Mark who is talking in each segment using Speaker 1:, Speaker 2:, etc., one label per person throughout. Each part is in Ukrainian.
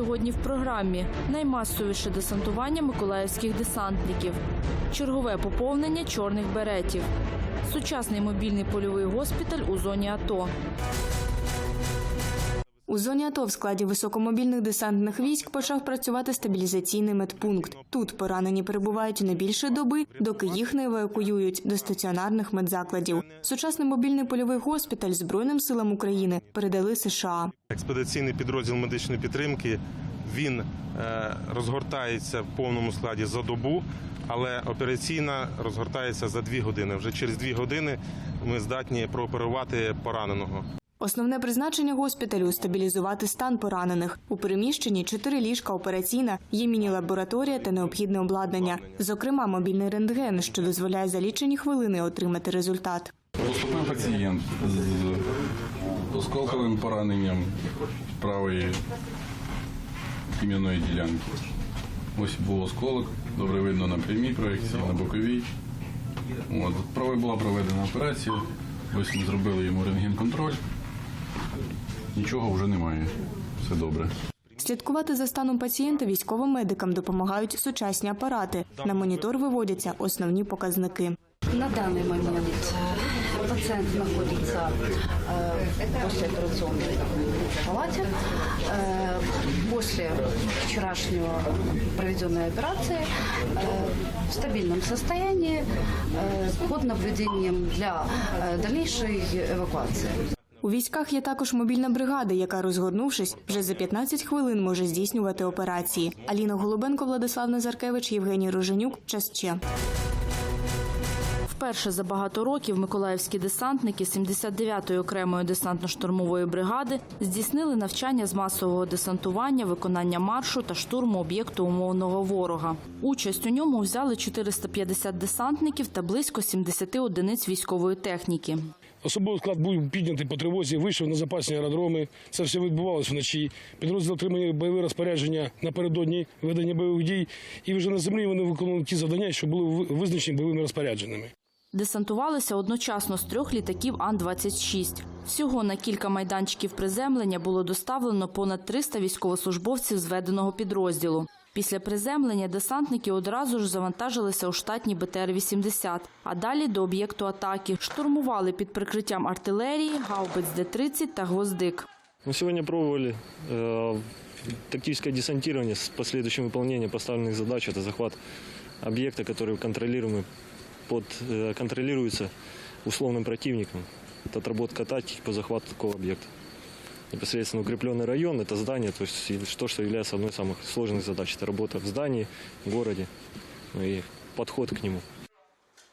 Speaker 1: сьогодні в програмі. Наймасовіше десантування миколаївських десантників, чергове поповнення чорних беретів, сучасний мобільний польовий госпіталь у зоні АТО.
Speaker 2: У зоні АТО в складі високомобільних десантних військ почав працювати стабілізаційний медпункт. Тут поранені перебувають не більше доби, доки їх не евакуюють до стаціонарних медзакладів. Сучасний мобільний польовий госпіталь Збройним силам України передали США.
Speaker 3: Експедиційний підрозділ медичної підтримки він е, розгортається в повному складі за добу, але операційна розгортається за дві години. Вже через дві години ми здатні прооперувати пораненого.
Speaker 2: Основне призначення госпіталю стабілізувати стан поранених. У приміщенні чотири ліжка операційна, є міні-лабораторія та необхідне обладнання, зокрема мобільний рентген, що дозволяє за лічені хвилини отримати результат.
Speaker 4: Поступив пацієнт з осколковим пораненням правої ім'яної ділянки. Ось був осколок, добре видно на прямій проєкції, на боковій. От. Правою була проведена операція. Ось ми зробили йому рентген-контроль. Нічого вже немає. Все добре.
Speaker 2: Слідкувати за станом пацієнта військовим медикам допомагають сучасні апарати. На монітор виводяться основні показники.
Speaker 5: На данный момент э, пациент находится э, в послеоперационной палате. Э, После вчерашнего проведенной операции э, в стабильном состоянии э, под наблюдением для э, дальнейшей эвакуации.
Speaker 2: У військах є також мобільна бригада, яка, розгорнувшись, вже за 15 хвилин може здійснювати операції. Аліна Голубенко, Владислав Назаркевич, Євгеній Роженюк. Час ще.
Speaker 1: Вперше за багато років миколаївські десантники 79-ї окремої десантно-штурмової бригади здійснили навчання з масового десантування, виконання маршу та штурму об'єкту умовного ворога. Участь у ньому взяли 450 десантників та близько 70 одиниць військової техніки.
Speaker 6: Особовий склад був піднятий по тривозі, вийшов на запасні аеродроми. Це все відбувалося вночі. Підрозділ отримали бойові розпорядження напередодні ведення бойових дій, і вже на землі вони виконували ті завдання, що були визначені бойовими розпорядженнями.
Speaker 1: Десантувалися одночасно з трьох літаків Ан-26. Всього на кілька майданчиків приземлення було доставлено понад 300 військовослужбовців зведеного підрозділу. Після приземлення десантники одразу ж завантажилися у штатні БТР-80, а далі до об'єкту атаки. Штурмували під прикриттям артилерії, гаубиць Д-30 та гвоздик.
Speaker 7: Мы сегодня пробовали э, тактическое десантирование с последующим выполнением поставленных задач. Это захват объекта, который контролируемый под, э, контролируется условным противником. Это отработка тактики по захвату такого объекта. Непосредственно укрепленный район – это здание, то есть и то, что является одной из самых сложных задач. Это работа в здании, в городе ну и подход к нему.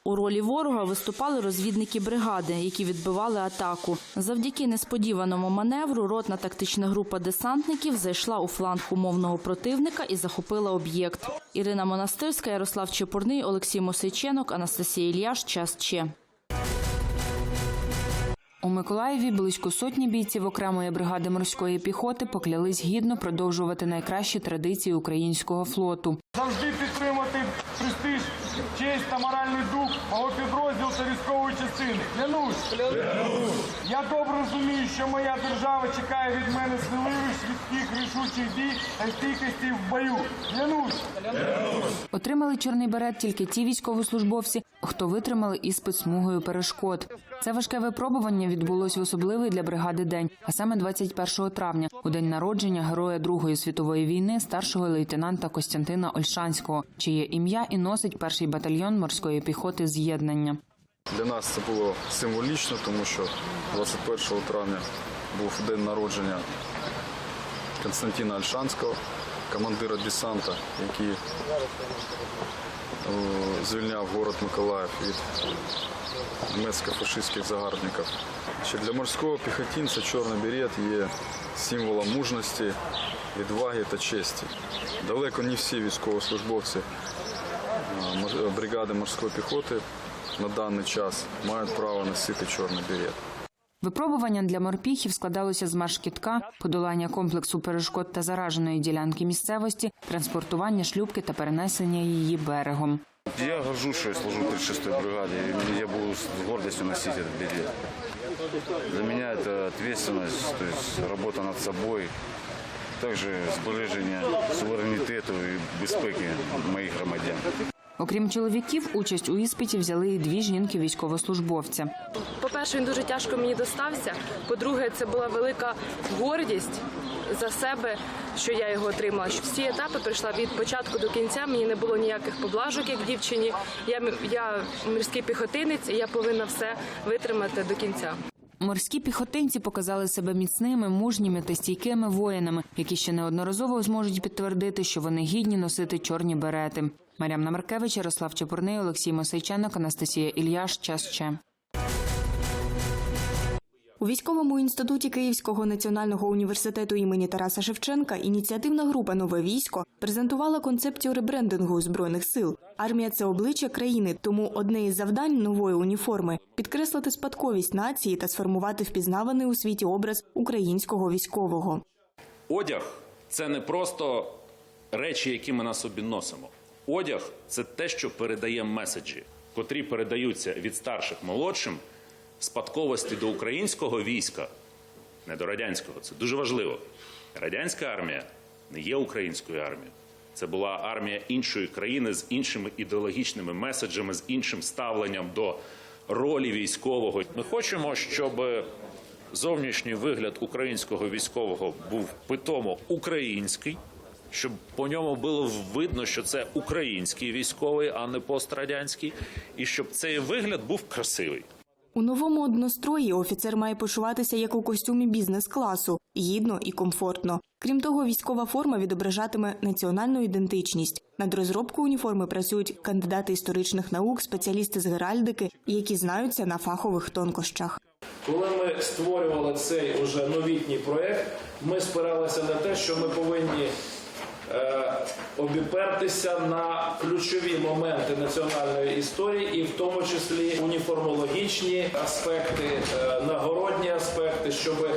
Speaker 1: У ролі ворога виступали розвідники бригади, які відбивали атаку. Завдяки несподіваному маневру ротна тактична група десантників зайшла у фланг умовного противника і захопила об'єкт. Ірина Монастирська, Ярослав Чепурний, Олексій Мосейченок, Анастасія Ільяш. Час Че.
Speaker 8: У Миколаєві близько сотні бійців окремої бригади морської піхоти поклялись гідно продовжувати найкращі традиції українського флоту.
Speaker 9: Завжди підтримати престиж, честь та моральний дух мого підрозділу та військової частини. Клянусь. Я добре розумію, що моя держава чекає від мене сміливих, швидких, рішучих дій та стійкості в бою. Клянусь.
Speaker 8: Отримали чорний берет тільки ті військовослужбовці, хто витримали іспит смугою перешкод. Це важке випробування відбулось в особливий для бригади день, а саме 21 травня, у день народження героя Другої світової війни, старшого лейтенанта Костянтина Ольшанського, чиє ім'я і носить перший батальйон морської піхоти з'єднання.
Speaker 10: Для нас це було символічно, тому що 21 травня був день народження Константина Альшанського, командира десанта, який е, звільняв город Миколаїв від німецько-фашистських загарбників. Ще для морського піхотинця чорний берет є символом мужності, відваги та честі. Далеко не всі військовослужбовці бригади морської піхоти на даний час мають право носити чорний берет.
Speaker 8: Випробування для морпіхів складалося з марш-кітка, подолання комплексу перешкод та зараженої ділянки місцевості, транспортування шлюпки та перенесення її берегом.
Speaker 10: Я горжусь, что я служу в 36-й бригаде, и я буду с гордостью носить этот берет. Для меня это ответственность, то есть работа над собой,
Speaker 11: також збереження суверенітету і безпеки моїх громадян.
Speaker 8: Окрім чоловіків, участь у іспиті взяли і дві жінки-військовослужбовця.
Speaker 12: По-перше, він дуже тяжко мені достався. По-друге, це була велика гордість за себе, що я його отримала. Що Всі етапи пройшла від початку до кінця. Мені не було ніяких поблажок, як дівчині. Я, м- я морський піхотинець, і я повинна все витримати до кінця.
Speaker 8: Морські піхотинці показали себе міцними, мужніми та стійкими воїнами, які ще неодноразово зможуть підтвердити, що вони гідні носити чорні берети. Мар'ям Намаркевич, Ярослав Чепурний, Олексій Мосейченок, Анастасія Ільяш. Час ще.
Speaker 2: У військовому інституті Київського національного університету імені Тараса Шевченка ініціативна група Нове військо презентувала концепцію ребрендингу збройних сил. Армія це обличчя країни, тому одне із завдань нової уніформи підкреслити спадковість нації та сформувати впізнаваний у світі образ українського військового.
Speaker 13: Одяг це не просто речі, які ми на собі носимо. Одяг це те, що передає меседжі, котрі передаються від старших молодшим спадковості до українського війська, не до радянського. Це дуже важливо. Радянська армія не є українською армією. Це була армія іншої країни з іншими ідеологічними меседжами, з іншим ставленням до ролі військового. Ми хочемо, щоб зовнішній вигляд українського військового був питомо український, щоб по ньому було видно, що це український військовий, а не пострадянський, і щоб цей вигляд був красивий.
Speaker 2: У новому однострої офіцер має почуватися як у костюмі бізнес-класу гідно і комфортно. Крім того, військова форма відображатиме національну ідентичність. Над розробкою уніформи працюють кандидати історичних наук, спеціалісти з геральдики, які знаються на фахових тонкощах.
Speaker 14: Коли ми створювали цей уже новітній проект, ми спиралися на те, що ми повинні обіпертися на ключові моменти національної історії, і в тому числі уніформологічні аспекти, е, нагородні аспекти, щоб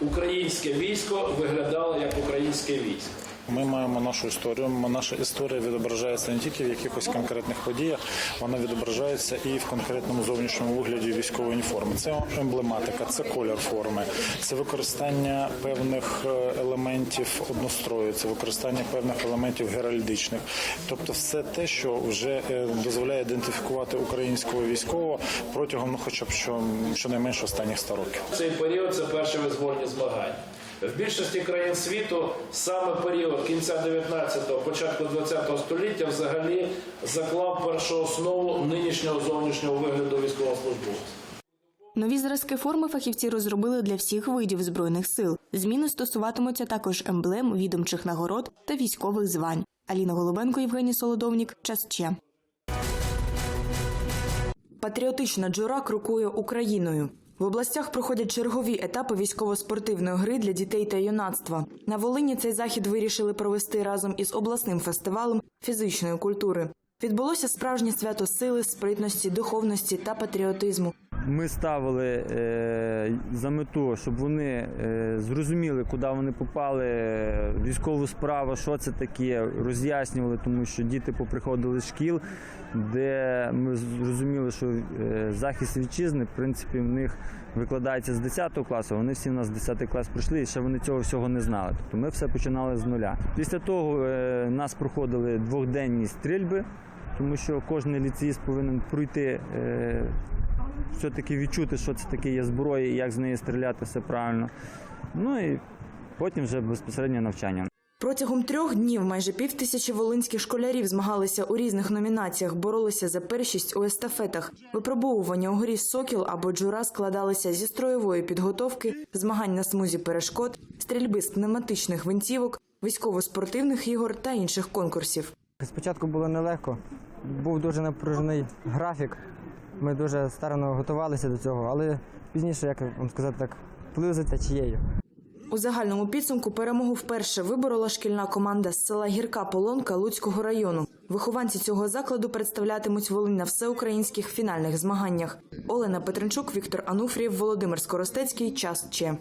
Speaker 14: українське військо виглядало як українське військо.
Speaker 15: Ми маємо нашу історію. Наша історія відображається не тільки в якихось конкретних подіях, вона відображається і в конкретному зовнішньому вигляді військової уніформи. Це емблематика, це колір форми, це використання певних е, елементів однострою, це використання певних елементів геральдичних. Тобто, все те, що вже е, дозволяє ідентифікувати українського військового протягом, ну хоча б що щонайменше останніх 100 років.
Speaker 14: Цей період це перші визвольні змагання. В більшості країн світу саме період кінця 19-го, початку 20-го століття взагалі заклав першу основу нинішнього зовнішнього вигляду військовослужбовця.
Speaker 2: Нові зразки форми фахівці розробили для всіх видів збройних сил. Зміни стосуватимуться також емблем, відомчих нагород та військових звань. Аліна Голубенко, Євгеній Солодовнік. Час ще. Патріотична джура крокує Україною. В областях проходять чергові етапи військово-спортивної гри для дітей та юнацтва. На Волині цей захід вирішили провести разом із обласним фестивалем фізичної культури. Відбулося справжнє свято сили, спритності, духовності та патріотизму.
Speaker 16: Ми ставили е, за мету, щоб вони е, зрозуміли, куди вони попали, військову справу, що це таке, роз'яснювали, тому що діти поприходили з шкіл, де ми зрозуміли, що е, захист вітчизни, в принципі, в них викладається з 10 класу. Вони всі в нас 10 клас пройшли, і ще вони цього всього не знали. Тобто ми все починали з нуля. Після того нас проходили двохденні стрільби, тому що кожен ліцеїст повинен пройти. Все-таки відчути, що це таке є зброя і як з неї стріляти все правильно. Ну і потім вже безпосередньо навчання.
Speaker 2: Протягом трьох днів майже півтисячі волинських школярів змагалися у різних номінаціях, боролися за першість у естафетах. Випробовування у горі Сокіл або Джура складалися зі строєвої підготовки, змагань на смузі перешкод, стрільби з пневматичних гвинтівок, військово-спортивних ігор та інших конкурсів.
Speaker 17: Спочатку було нелегко, був дуже напружений графік. Ми дуже старанно готувалися до цього, але пізніше, як вам сказати так, плив течією.
Speaker 2: У загальному підсумку перемогу вперше виборола шкільна команда з села Гірка Полонка Луцького району. Вихованці цього закладу представлятимуть Волинь на всеукраїнських фінальних змаганнях. Олена Петренчук, Віктор Ануфрієв, Володимир Скоростецький. Час Че.